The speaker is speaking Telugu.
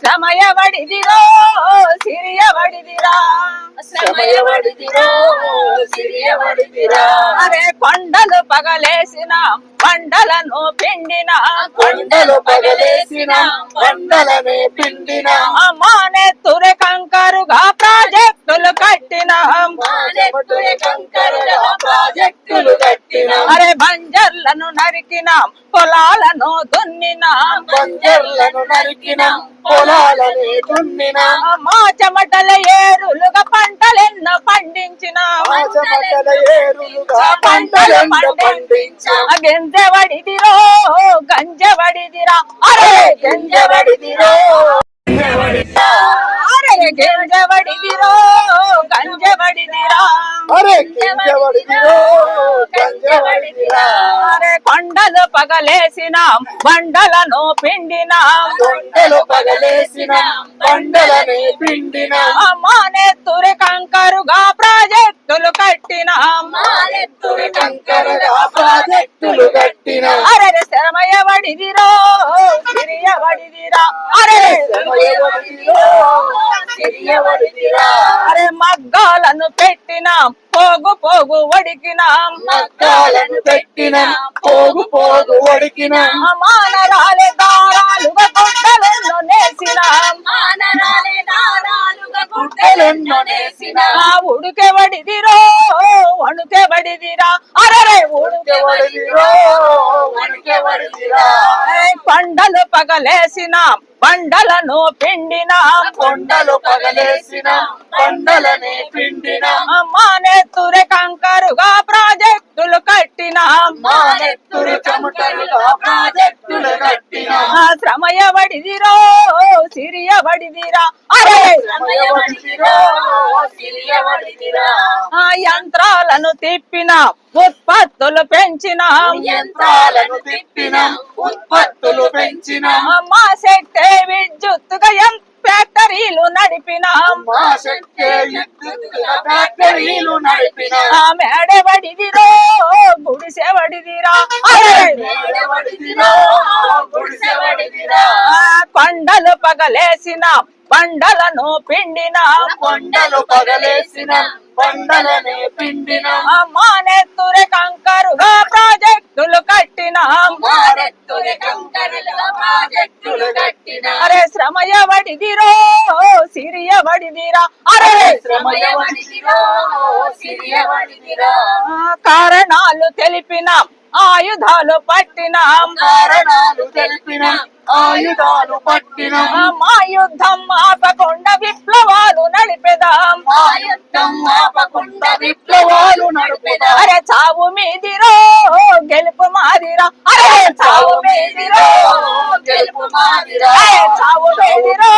శ్రమయబడిదిరో సిరియబడిదిరా సమయబడిదిరో సిరియబడిదిరా అరే కొండలు పగలేసిన బండలను పిండిన. కొండలు పగలేసిన కొండలనే పిండిన. మానే తురె కంకరుగా బంజర్లను నరికిన పొలాలను దున్నిన. బంజర్లను నరికిన పొలాలని దున్నిన. మా చెమటల ఏరులుగా పంటలెన్నో పండించిన. ఏరులుగా పంటలెండ పండించా గెంజబడిదిరో గంజబడిదిరా అరే గంజబడిదిరో అరే గెంజబడిదిరో గంజబడిదిరా అరే కొండలు పగలేసిన బండలను పిండిన. కొండలు పగలేసిన కొండలని పిండిన. మానే తురి కంకరుగా ప్రాజెక్టులు కట్టిన. మానెత్తుని కంకరగా ప్రాజెక్టులు కట్టిన. అరే శ్రమయబడిదిరో సిరియబడిదిరా అరే సమయబడిదిరో సిరియబడిదిరా అరే మగ్గాలను పెట్టిన. పోగు పోగు వడికిన. మక్కాలను పెట్టిన. పోగు పోగు వడికిన. మానరాలే దారాలుగా గుడ్డలెన్నో నేసిన. గుడ్డలెన్నో నేసిన. ఉడుకే బడిదిరో వణుకే బడిదిరా అరే ఉడుకే వడిదిరో వడికెవడిదిరా పండలు పగలేసిన బండలను పిండిన కొండలు పగలేసిన కొండలని పిండిన. మానే తురె కంకరుగా ప్రాజెక్టులు కట్టిన. మానెత్తురి చెమటలుగా ప్రాజెక్టులు కట్టిన. ఆ శ్రమయబడిదిరో సిరియబడిదిరా. అరే! సమయబడిదిరో సిరియబడిదిరా ఆ యంత్రాలను తిప్పిన ఉత్పత్తులు పెంచిన. యంత్రాలను తిప్పిన ఉత్పత్తులు పెంచిన. మా శక్తి విద్యుత్తుగా ఫ్యాక్టరీలు నడిపిన. మా శక్తి విద్యుత్తుల ఫ్యాక్టరీలు నడిపిన. మేడబడిదిరో ఆ కొండలు పగలేసిన బండలను పిండిన కొండలు పగలేసిన కొండలనే పిండిన. ఆ మానెత్తురె కంకరుగా ప్రాజెక్టులు కట్టిన. మారెత్తుని కంకరలుగా ప్రాజెక్టులు కట్టిన. అరే శ్రమయబడిదిరో సిరియబడిదిరా అరే శ్రమయబడిదిరో సిరియబడిదిరా ఆ కారణాలు తెలిపిన ఆయుధాలు పట్టిన. కారణాలు తెలిపిన. ఆయుధాలు పట్టిన. మా యుద్ధం ఆపకుండా విప్లవాలు నడిపెదాం. మా యుద్ధం ఆపకుండా విప్లవాలు నడుపుదా. అరే చావు మీదిరో గెలుపు మాదిరా. అరే చావు మీదిరో గెలుపు మాదిరా. అరే చావు మీదిరో.